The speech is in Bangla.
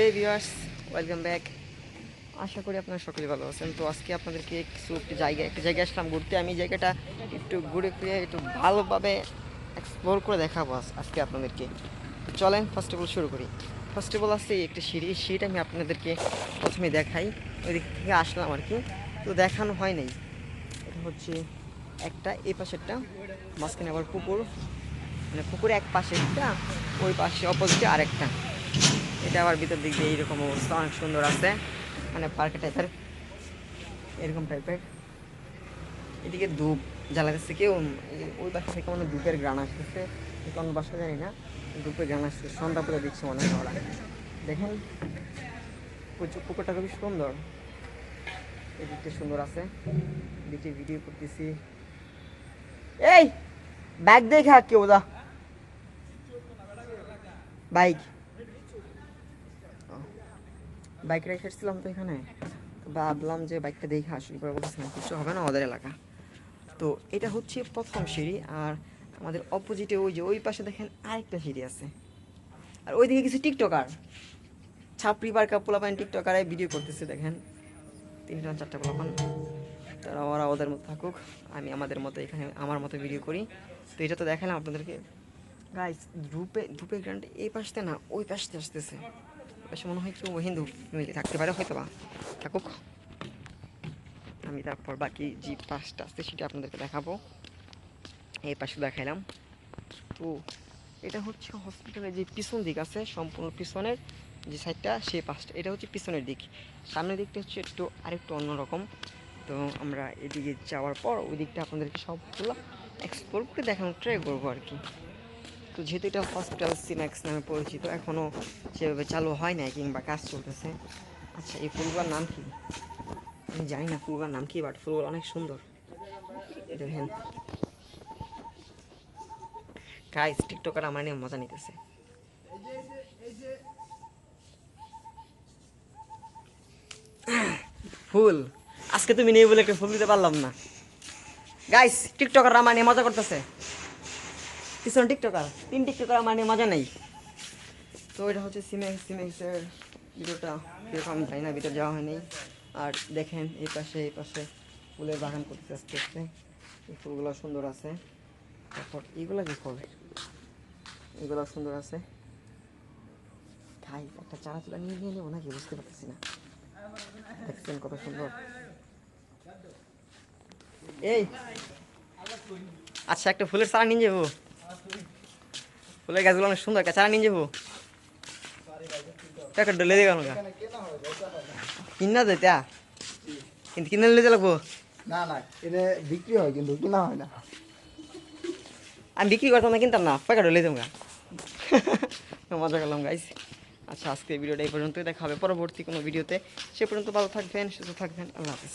এই ভিউয়ার্স ওয়েলকাম ব্যাক আশা করি আপনারা সকলে ভালো আছেন। তো আজকে আপনাদেরকে কিছু একটি জায়গায় একটা জায়গায় আসলাম। ঘুরতে আমি জায়গাটা একটু ঘুরে ফিরে, একটু ভালোভাবে এক্সপ্লোর করে দেখাবো আজকে আপনাদেরকে। চলেন ফার্স্ট অফ অল শুরু করি। ফার্স্ট অফ অল আছে একটি সিঁড়ি। সিঁড়িটা আমি আপনাদেরকে প্রথমে দেখাই। ওই দিক থেকে আসলাম আর কি। তো দেখানো হয় নাই। এটা হচ্ছে একটা, এই পাশেরটা মাঝখানে আবার পুকুর। মানে পুকুরে এক পাশে একটা, ওই পাশে অপোজিটে আরেকটা। এটা আবার ভিতর দিক দিয়ে এইরকম অবস্থা, অনেক সুন্দর আছে। মানে পার্কে টাইপের এরকম টাইপের এদিকে ধূপ জ্বালাতেছে, কেউ ওই বাসা থেকে মানে ধূপের গ্রান আসতেছে। কোন বাসা জানি না, ধূপের গ্রান আসতেছে। সন্ধ্যা পুজো দিচ্ছে মনে হয় ওরা। দেখেন পুকুরটা খুবই সুন্দর। এদিকটা সুন্দর আছে। এদিকে ভিডিও করতেছি। এই ব্যাগ দেখা কেউ দা বাইক বাইক রেখে এসেছিলাম তো এখানে ভাবলাম যে বাইকটা দেখে আসি পরে বলছিলাম কিছু হবে না আমাদের এলাকা। তো এটা হচ্ছে প্রথম সিঁড়ি আর আমাদের অপোজিটে ওই যে ওই পাশে দেখেন আরেকটা সিঁড়ি আছে। আর ওইদিকে কিছু টিকটকার, ছাপড়ি বারকা পোলাপান টিকটকার ভিডিও করতেছে, দেখেন। তিনটা না চারটা পোলাপান তারা ওরা ওদের মতো থাকুক, আমি আমাদের মতো এখানে আমার মতো ভিডিও করি। তো এটা তো দেখালাম আপনাদেরকে। গাইস ধূপে, ধূপের গ্রান্ড এই পাশতে না, ওই পাশতে আসতেছে। পাশে মনে হয় কেউ হিন্দু মিলে থাকতে পারে হয়তো বা থাকুক আমি তারপর বাকি যে পাশটা আসছে সেটা আপনাদেরকে দেখাবো এই পাশে দেখাইলাম তো এটা হচ্ছে হসপিটালের যে পিছন দিক আছে, সম্পূর্ণ পিছনের যে সাইডটা সেই পাশটা। এটা হচ্ছে পিছনের দিক। সামনের দিকটা হচ্ছে একটু আরেকটু অন্যরকম। তো আমরা এদিকে যাওয়ার পর ওই দিকটা আপনাদেরকে সবগুলো এক্সপ্লোর করে দেখানোর ট্রাই করব আর কি। তো যেহেতু এটা হসপিটাল সিনেক্স নামে পরিচিত এখনও সেভাবে চালু হয় নাই কিংবা কাজ চলতেছে। আচ্ছা এই ফুলগুলোর নাম কি? আমি জানি না ফুলগুলোর নাম কি বাট ফুলগুলো অনেক সুন্দর। গাইস টিকটকার আমার নিয়ে মজা নিতেছে। ফুল, আজকে তুমি নেই বলে একটা ফুল দিতে পারলাম না। গাইস টিকটকার আমার নিয়ে মজা করতেছে। পিছনে টিকটকার, তিন টিকটকার নিয়ে মজা নেই। তো এটা হচ্ছে সিমেক্স সিমেক্সের ভিডিওটা কীরকম জানি না ভিতরে যাওয়া হয়নি আর দেখেন, এই পাশে এই পাশে ফুলের বাগান করতে আস্তে আস্তে। এই ফুলগুলো সুন্দর আছে। তারপর এইগুলো কি হবে এগুলো সুন্দর আছে। খাই একটা চারা চুলা নিয়ে নিয়ে নেব নাকি? বুঝতে পারতেছি না। দেখছেন কত সুন্দর। এই আচ্ছা একটা ফুলের চারা নিয়ে যাব। ফুলের গাছগুলো অনেক সুন্দর চারা নিয়ে যাব। টাকা ডলে দিয়ে গেল কিনা কিন্তু কিনে নিলে লাগবো না না বিক্রি হয় কিন্তু কিনা হয় না। আমি বিক্রি করতাম না কিনতাম না। প্যাকেট ডলে দেবো মজা করলাম গাইস আচ্ছা আজকে ভিডিওটা এই পর্যন্তই। দেখা হবে পরবর্তী কোনো ভিডিওতে। সে পর্যন্ত ভালো থাকবেন সুস্থ থাকবেন। আল্লাহ হাফিজ।